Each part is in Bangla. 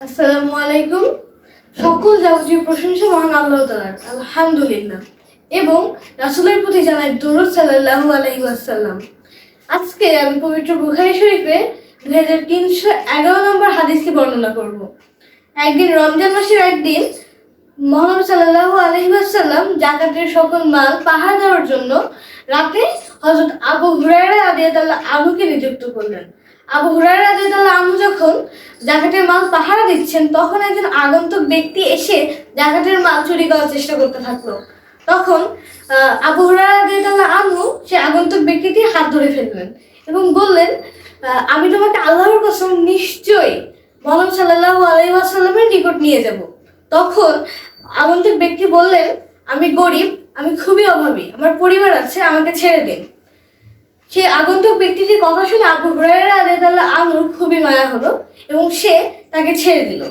আসসালামু আলাইকুম। সকল যাবতীয় প্রশংসা মহান আল্লাহ তালার আলহামদুলিল্লাহ। এবং রাসুলের প্রতি জানাই দরুদ সাল্লাহু আলাইহি ওয়াসাল্লাম। আজকে আমি পবিত্র বুখারি শরীফে দুই হাজার তিনশো এগারো নম্বর হাদিসকে বর্ণনা করব। একদিন রমজান মাসের একদিন মোহাম্মদ সাল্লাহু আলহি ওয়াসাল্লাম জাকাতের সকল মাল পাহাড় দেওয়ার জন্য রাতে হজরত আবু হুরায়রা আদিয়াতাল্লাহ আবুকে নিযুক্ত করলেন। আবু আদিয়াতাল্লাহ আবু যখন জাকাতের মাল পাহারা দিচ্ছেন, তখন একজন আগন্তুক ব্যক্তি এসে জাকাতের মাল চুরি করার চেষ্টা করতে থাকল। তখন আবু রাদিয়াল্লাহু আনহু সে আগন্তুক ব্যক্তিটির হাত ধরে ফেললেন এবং বললেন আমি তোমাকে আল্লাহর কসম নিশ্চয়ই মোহাম্মদ সাল্লাল্লাহু আলাইহি ওয়াসাল্লামের নিকট নিয়ে যাব। তখন আগন্তুক ব্যক্তি বললেন, আমি গরিব, আমি খুবই অভাবী, আমার পরিবার আছে, আমাকে ছেড়ে দিন। সে আগন্তুক ব্যক্তিটির কথা শুনে আবু হুরায়রা রাদিয়াল্লাহু আনহুর খুবই মায়া হলো এবং সে তাকে ছেড়ে দিল।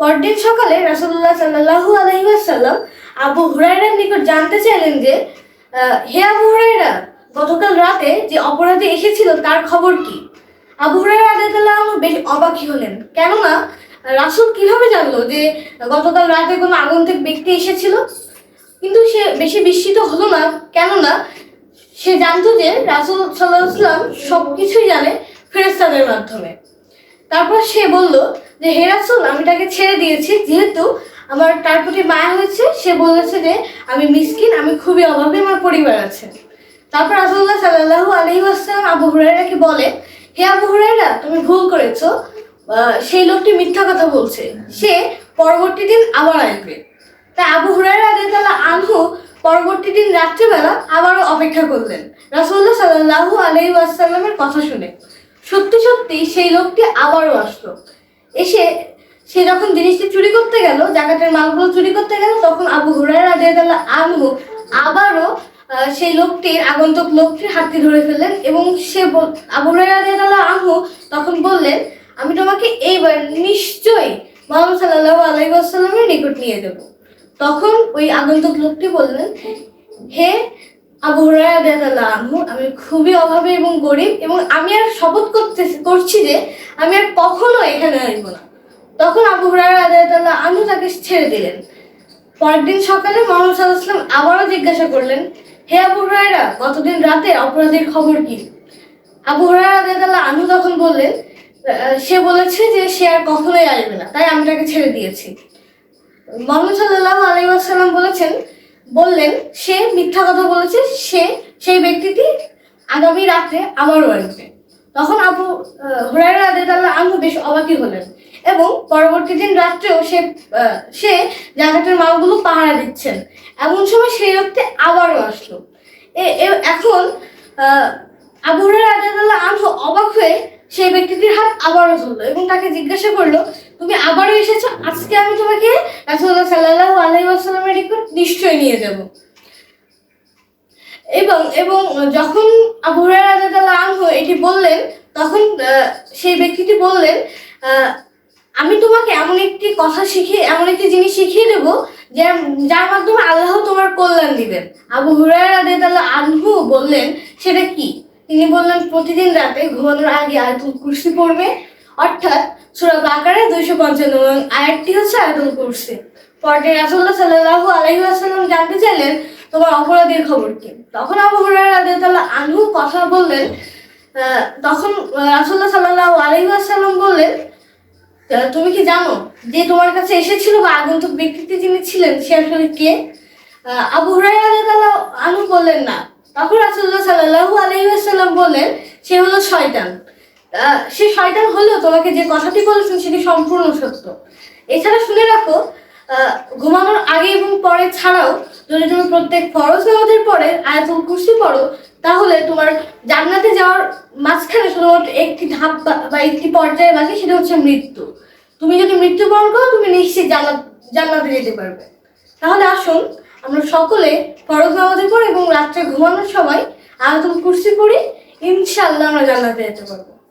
পরদিন সকালে রাসূলুল্লাহ সাল্লাল্লাহু আলাইহি ওয়াসাল্লাম আবু হুরায়রার নিকট জানতে চাইলেন যে হে আবু হুরায়রা, গতকাল রাতে যে অপরাধী এসেছিল তার খবর কি? আবু হুরায়রা রাদিয়াল্লাহু আনহু বেশ অবাকই হলেন। কেননা, রাসূল কীভাবে জানলো যে গতকাল রাতে কোনো আগন্তুক ব্যক্তি এসেছিল? কিন্তু সে বেশি বিস্মিত হলো না। কেননা সে জানতো যে রাসুল সাল্লাহাম সব কিছুই জানে ফেরেস্তাদের মাধ্যমে। তারপর সে বলল যে, হে রাসুল, আমি তাকে ছেড়ে দিয়েছি। যেহেতু আমার, তার প্রতি মায়া হয়েছে, সে বলেছে যে, আমি মিসকিন, আমি খুবই অভাবে, আমার পরিবার আছে। তারপর রাসুল্লাহ সাল্লাহু আলহি আসসালাম আবু হুরাইরাকে বলে, হে আবু হুরাইরা তুমি ভুল করেছ। সেই লোকটি মিথ্যা কথা বলছে। সে পরবর্তী দিন আবার আসবে। তাই আবু রাদিয়াল্লাহু আনহু পরবর্তী দিন রাত্রিবেলা আবারও অপেক্ষা করলেন। রাসূলুল্লাহ সাল্লাল্লাহু আলাইহি ওয়াসাল্লামের কথা শুনে। সত্যি সত্যি সেই লোকটি আবারও আসলো। এসে সে যখন জিনিসটি চুরি করতে গেল, জাকাতের মালগুলো চুরি করতে গেল, তখন আবু হুরায়রা রাদিয়াল্লাহু আনহু আবারও সেই লোকটির আগন্তুক লোকটির হাতটি ধরে ফেললেন এবং সে আবু হুরায়রা রাদিয়াল্লাহু আনহু তখন বললেন, আমি তোমাকে এইবার নিশ্চয়ই মোহাম্মদ সাল্লাল্লাহু আলাইহি ওয়াসাল্লামের নিকট নিয়ে দেবো তখন ওই আগন্তুক লোকটি বললেন, হে আবু আনহু, আমি খুবই অভাবে এবং গরিব এবং আমি আর শপথ করতে, করছি যে আমি আর কখনো এখানে আসব না। তখন আবু হুরায়রা আনহু তাকে ছেড়ে দিলেন। পরের দিন সকালে মোহাম্মদ ওয়াসাল্লাম আবারও জিজ্ঞাসা করলেন, হে আবু হুরায়রা, গতদিন রাতে অপরাধীর খবর কি? আবু হুরায়রা আনহু তখন বললেন সে বলেছে যে সে আর কখনোই আসবে না, তাই আমি তাকে ছেড়ে দিয়েছি। মোহাম্মদ সাল্লাহ আলী আসাল্লাম বলেছেন, বললেন, সে মিথ্যা কথা বলেছে, সে, সেই ব্যক্তিটি আগামী রাত্রে আবারও আসবে। তখন আবু হুরাইরা আদাল্লাহ আনহু বেশ অবাকই হলেন এবং পরবর্তী দিন রাত্রেও সে সে জায়গাটার মালগুলো পাহারা দিচ্ছেন। এমন সময় সেই ব্যক্তি আবারও আসলো। এখন আবু হুরাইরা আদাল্লাহ আনহু অবাক হয়ে সেই ব্যক্তিটির হাত আবারও ধরলো এবং তাকে জিজ্ঞাসা করল তুমি আবারও এসেছ? আজকে আমি তোমাকে রাসূলুল্লাহ সাল্লাল্লাহু আলাইহি ওয়াসাল্লামের নিকট নিয়ে যাব। এবং এবং যখন আবু হুরায়রা রাদিয়াল্লাহু আনহু এটি বললেন, তখন সেই ব্যক্তিটি বললেন আমি তোমাকে এমন একটি কথা শিখিয়ে, এমন একটি জিনিস শিখিয়ে দেব যার যার মাধ্যমে আল্লাহ তোমার কল্যাণ দিবেন। আবু হুরায়রা আনহু বললেন, সেটা কি? তিনি বললেন, প্রতিদিন রাতে ঘুমানোর আগে আয়াতুল কুরসি পড়বে। অর্থাৎ সূরা বাকারার দুইশো পঞ্চান্ন আয়াতটি হচ্ছে আয়াতুল কুরসি। পরে রাসূলুল্লাহ সাল্লাল্লাহু আলাইহি ওয়াসাল্লাম জানতে চাইলেন, তোমার অপরাধীর খবর কি? তখন আবু হুরায়রা আনহু কথা বললেন তখন রাসূলুল্লাহ সাল্লাল্লাহু আলাইহি ওয়াসাল্লাম বললেন তুমি কি জানো যে তোমার কাছে এসেছিল বা আগন্তুক ব্যক্তিটি যিনি ছিলেন, সে আসলে কে? আবু রাদিয়াল্লাহু আনহু বললেন, না। তখন রাসূলুল্লাহ সাল্লাল্লাহু আলাইহি ওয়াসাল্লাম বললেন, সে হলো শয়তান। সে শয়তান হলেও তোমাকে যে কথাটি বলেছেন সেটি সম্পূর্ণ সত্য। এছাড়া শুনে রাখো ঘুমানোর আগে এবং পরে ছাড়াও যদি তুমি প্রত্যেক ফরজ নামাজের পরে আয়াতুল কুরসি পড়ো, তাহলে তোমার জান্নাতে যাওয়ার মাঝখানে শুধুমাত্র একটি ধাপ বা- একটি পর্যায়ে বাকি, সেটা হচ্ছে মৃত্যু। তুমি যদি মৃত্যুবরণ করো, তুমি নিশ্চিত জান্নাত, জান্নাতে যেতে পারবে। তাহলে আসুন, আমরা সকলে ফরজ নামাজের পর এবং রাত্রে ঘুমানোর সময় আয়াতুল কুরসি পড়ি ইনশাল্লাহ আমরা জান্নাতে যেতে পারব।